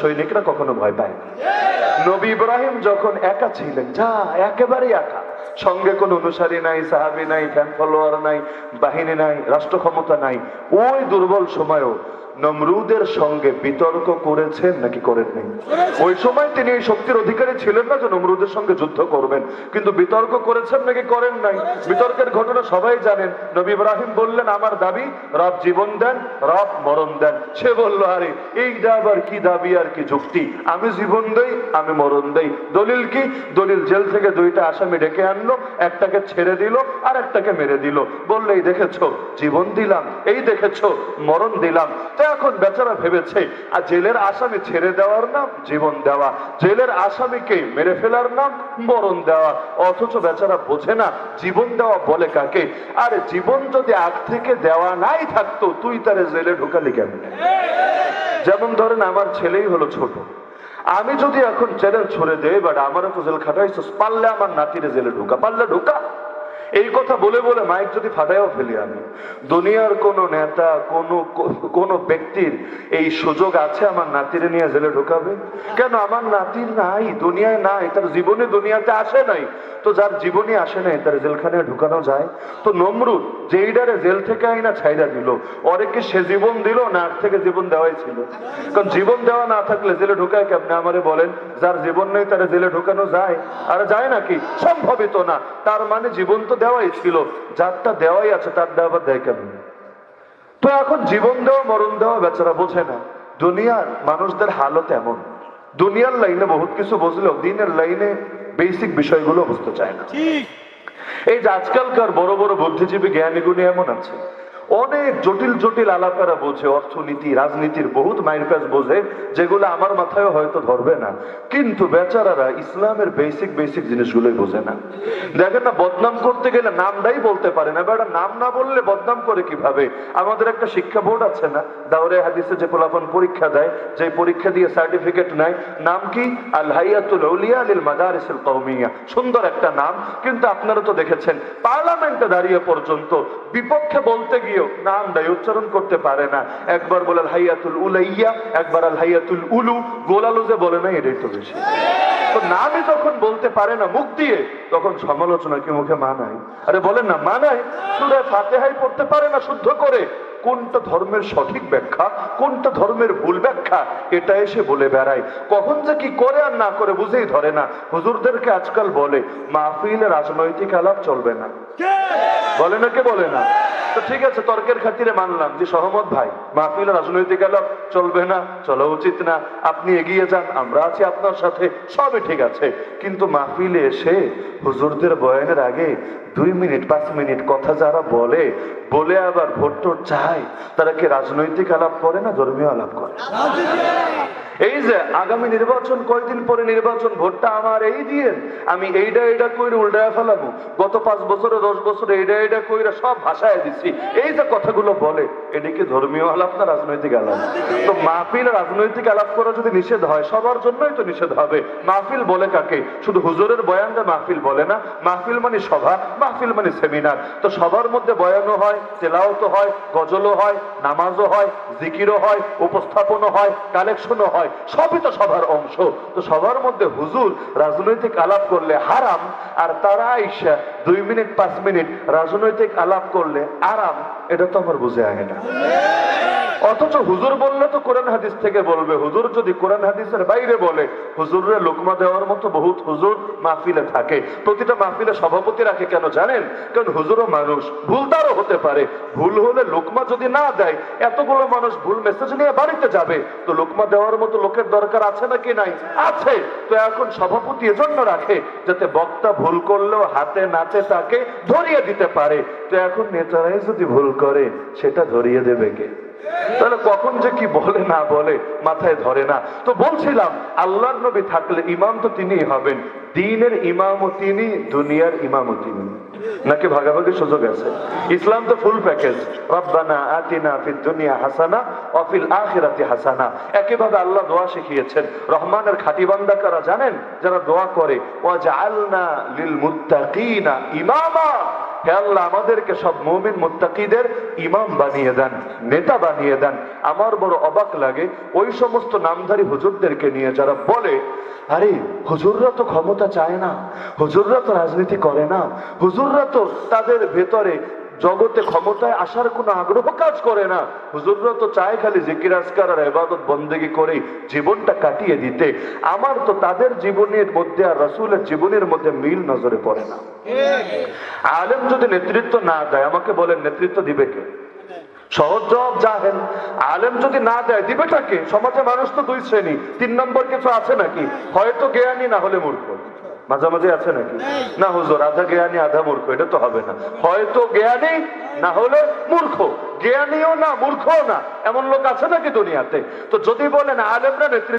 সৈনিকরা কখনো ভয় পায় না। নবী ইব্রাহিম যখন একা ছিলেন, যা একেবারে একা। সঙ্গে কোন অনুসারী নাই, সাহাবি নাই ফ্যান ফলোয়ার নাই, বাহিনী নাই রাষ্ট্র ক্ষমতা নাই। ওই দুর্বল সময়ও নমরুদের সঙ্গে বিতর্ক করেছেন নাকি করেন নাই ওই সময় তিনি এই শক্তির অধিকারী ছিলেন না যে নমরুদের সঙ্গে যুদ্ধ করবেন। কিন্তু বিতর্ক করেছেন নাকি করেন নাই? বিতর্কের ঘটনা সবাই জানেন। নবী ইব্রাহিম বললেন আমার দাবি রব জীবন দেন রব মরণ দেন। সে বলল আরে এই আবার কি দাবি আর কি যুক্তি? আমি জীবন দেই আমি মরণ দেই। দলিল কি? দলিল জেল থেকে দুইটা আসামি ডেকে আনলো একটাকে ছেড়ে দিল আর একটাকে মেরে দিল। বললে এই দেখেছ জীবন দিলাম এই দেখেছ মরণ দিলাম। তো এখন বেচারা ভেবেছে, আর জেলের আসামি ছেড়ে দেওয়ার নাম জীবন দেওয়া, জেলের আসামিকে মেরে ফেলার নাম মরণ দেওয়া, অথচ বেচারা বোঝে না জীবন দেওয়া বলে কাকে। আর জীবন যদি আগ থেকে দেওয়া নাই থাকতো, তুই তারে জেলে ঢুকালি কেমনে? যেমন ধরেন আমার ছেলেই হলো ছোট। আমি যদি এখন চ্যানেল ছড়ে দেই বাট আমারও তো জেল খাটাইছো পারলে আমার নাতিরে জেলে ঢুকা, পারলে ঢুকা। এই কথা বলে বলে মাইক যদি ফাটাইও ফেলি আমি। দুনিয়ার কোন নেতা, কোন কোন ব্যক্তির এই সুযোগ আছে আমার নাতিরে নিয়ে জেলে ঢুকাবে? কেন আমার নাতির নাই, দুনিয়ায় নাই, তার জীবনে দুনিয়াতে আসে নাই। তো যার জীবনে আসে নাই, তার জেলখানে ঢুকানো যায়। তো নমরুদ যেইডারে জেল থেকে আইনা ছাইরা দিল ওরে কি সে জীবন দিল না আগ থেকে জীবন দেওয়াই ছিল? কারণ জীবন দেওয়া না থাকলে জেলে ঢুকায় কেমনে? আমারে বলেন, যার জীবন নেই তারা জেলে ঢুকানো যায়। আর যায় নাকি সম্ভবিত না। তার মানে জীবন তো দেওয়াই ছিল যারটা দেওয়াই আছে তার দেওয়া দেয় কেন? তো এখন জীবন দেওয়া মরণ দেওয়া বেচারা বোঝে না। দুনিয়ার মানুষদের হালত এমন। দুনিয়ার লাইনে বহুত কিছু বুঝলেও দিনের লাইনে বেসিক বিষয়গুলো বুঝতে চায় না। এই যে আজকালকার বড় বড় বুদ্ধিজীবী জ্ঞানীগুণী এমন আছে। অনেক জটিল জটিল আলাপেরা বোঝে, অর্থনীতি, রাজনীতির বহুত মাইরপ্যাচ বোঝে, যেগুলো আমার মাথায় হয়তো ধরবে না। কিন্তু বেচারারা ইসলামের বেসিক বেসিক জিনিসগুলোই বোঝে না। দেখেন না, বদনাম করতে গেলে নামটাই বলতে পারে না। বেটা, নাম না বললে বদনাম করে কীভাবে? আমাদের একটা শিক্ষা বোর্ড আছে না, দাওরে হাদিসে যে পোলাপন পরীক্ষা দেয় যে পরীক্ষা দিয়ে সার্টিফিকেট নেয়, নাম কি? আল হাইয়াতুল আউলিয়া লিল মাদারিসিল কওমিয়া। সুন্দর একটা নাম, কিন্তু আপনারা তো দেখেছেন, পার্লামেন্টে দাঁড়িয়ে পর্যন্ত বিপক্ষে বলতে গিয়েও নামটাই উচ্চারণ করতে পারে না। একবার বলে হাইয়াতুল উলাইয়া, একবার আল হাইয়াতুল উলু, গোলালু যে বলে না, এটাই তো বেশি। তো নামই যখন বলতে পারে না, মুখ দিয়ে, তখন সমালোচনা কি মুখে মানায়? আরে বলেন না, মানায়। সুরে ফাতেহাই পড়তে পারে না শুদ্ধ করে। কোনটা ধর্মের সঠিক ব্যাখ্যা, কোনটা ধর্মের ভুল ব্যাখ্যা, এটা এসে বলে বেড়ায়। কখন যে কি করে আর না করে বুঝেই ধরে না। হুজুরদেরকে আজকাল বলে মাহফিলে রাজনৈতিক আলাপ চলবে না। বলে না, কে বলে না? তো ঠিক আছে, তর্কের খাতিরে মানলাম যে সহমত ভাই মাহফিল রাজনৈতিক আলাপ চলবে না, চলা উচিত না, আপনি এগিয়ে যান, আমরা আছি আপনার সাথে, সবই ঠিক আছে। কিন্তু মাহফিলে এসে হুজুরদের বয়ানের আগে দুই মিনিট, পাঁচ মিনিট কথা যারা বলে বলে আবার ভোট টোট চায়, তারা কি রাজনৈতিক আলাপ করে না ধর্মীয় আলাপ করে? এই যে আগামী নির্বাচন কয়দিন পরে নির্বাচন, ভোটটা আমার এই দিয়ে, আমি এইটা এইটা কইরে উল্টায় ফেলাবো। গত পাঁচ বছরে, দশ বছরে এইটা এইটা কইরা সব ভাষায় দিচ্ছি এই যে কথাগুলো বলে, এটা কি ধর্মীয় আলাপ না রাজনৈতিক আলাপ? তো মাহফিল রাজনৈতিক আলাপ করা যদি নিষেধ হয়, সবার জন্যই তো নিষেধ হবে। মাহফিল বলে কাকে? শুধু হুজুরের বয়ানটা মাহফিল বলে না। মাহফিল মানে সভা, মাহফিল মানে সেমিনার। তো সবার মধ্যে বয়ানও হয় তেলাওতো হয়, গজলও হয়, নামাজও হয়, জিকিরও হয়, উপস্থাপনও হয়, কালেকশনও হয়। সবই তো সবার অংশ। তো সবার মধ্যে হুজুর রাজনৈতিক আলাপ করলে হারাম, আর তারা আইসা দুই মিনিট, পাঁচ মিনিট রাজনৈতিক আলাপ করলে আরাম, এটা তো আমার বুঝে আয় না। অথচ হুজুর বললে তো কোরআন হাদিস থেকে বলবে। হুজুর যদি কোরআন হাদিসের বাইরে বলে হুজুরের লোকমা দেওয়ার মতো বহুত হুজুর মাহফিলে থাকে। প্রতিটা মাহফিলে সভাপতি রাখে কেন জানেন? কারণ হুজুরও মানুষ, ভুল তারও হতে পারে। ভুল হলে লোকমা যদি না দেয়, এতগুলো মানুষ ভুল মেসেজ নিয়ে বাড়িতে যাবে। তো লোকমা দেওয়ার মতো লোকের দরকার আছে নাকি নাই? আছে। তো এখন সভাপতি এজন্য রাখে, যাতে বক্তা ভুল করলেও হাতে নাচে তাকে ধরিয়ে দিতে পারে। তো এখন নেতারাই যদি ভুল করে, সেটা ধরিয়ে দেবে কে? তাহলে কখন যে কি বলে না বলে মাথায় ধরে না। তো বলছিলাম, আল্লাহর নবী থাকলে ইমাম তো তিনিই হবেন, দিনের ইমামও তিনি, দুনিয়ার ইমামও তিনি। নাকি ভাগাভাগি সুযোগ আছে? ইসলাম তো ফুল প্যাকেজ রব্বানা আতিনা ফিদ দুনিয়া হাসানা ওয়া ফিল আখিরাতি হাসানা। একইভাবে আল্লাহ দোয়া শিখিয়েছেন, রহমানের খাঁটি বান্দা কারা জানেন? যারা দোয়া করে, ওয়া জাআলনা লিল মুত্তাকিনা ইমামা। হে আল্লাহ আমাদেরকে সব মুমিন মুত্তাকিদের ইমাম বানিয়ে দেন, নেতা বানিয়ে দেন। আমার বড় অবাক লাগে, ওই সমস্ত নামধারী হুজুরদেরকে নিয়ে যারা বলে, আরে, হুজুররা তো ক্ষমতা চায় না, হুজুররা তো রাজনীতি করে না, হুজুররা তো তাদের ভেতরে জগতে ক্ষমতায় আসার কোনো আগ্রহ কাজ করে না। হুজুররা তো চায় খালি জিকির, আজকার আর এবাদত বন্দেগি করে জীবনটা কাটিয়ে দিতে। আমার তো তাদের জীবনের মধ্যে আর রাসূলের জীবনের মধ্যে মিল নজরে পড়ে না। আলেম যদি নেতৃত্ব না দেয়, আমাকে বলেন নেতৃত্ব দিবে কে? সহজ জবাব জাহেন আলেম যদি না দেয় দিবেটাকে সমাজে মানুষ তো দুই শ্রেণি। তিন নম্বর কিছু আছে নাকি? হয়তো জ্ঞানী না হলে মূর্খ। মাঝামাঝি আছে নাকি? না হুজুর আধা জ্ঞানী আধা মূর্খ এটা তো হবে না। হয়তো জ্ঞানী না হলে মূর্খ। জ্ঞানীও না মূর্খও না। এমন লোক আছে নাকি দুনিয়াতে? তো যদি বলেন আলেমরা নেতৃত্ব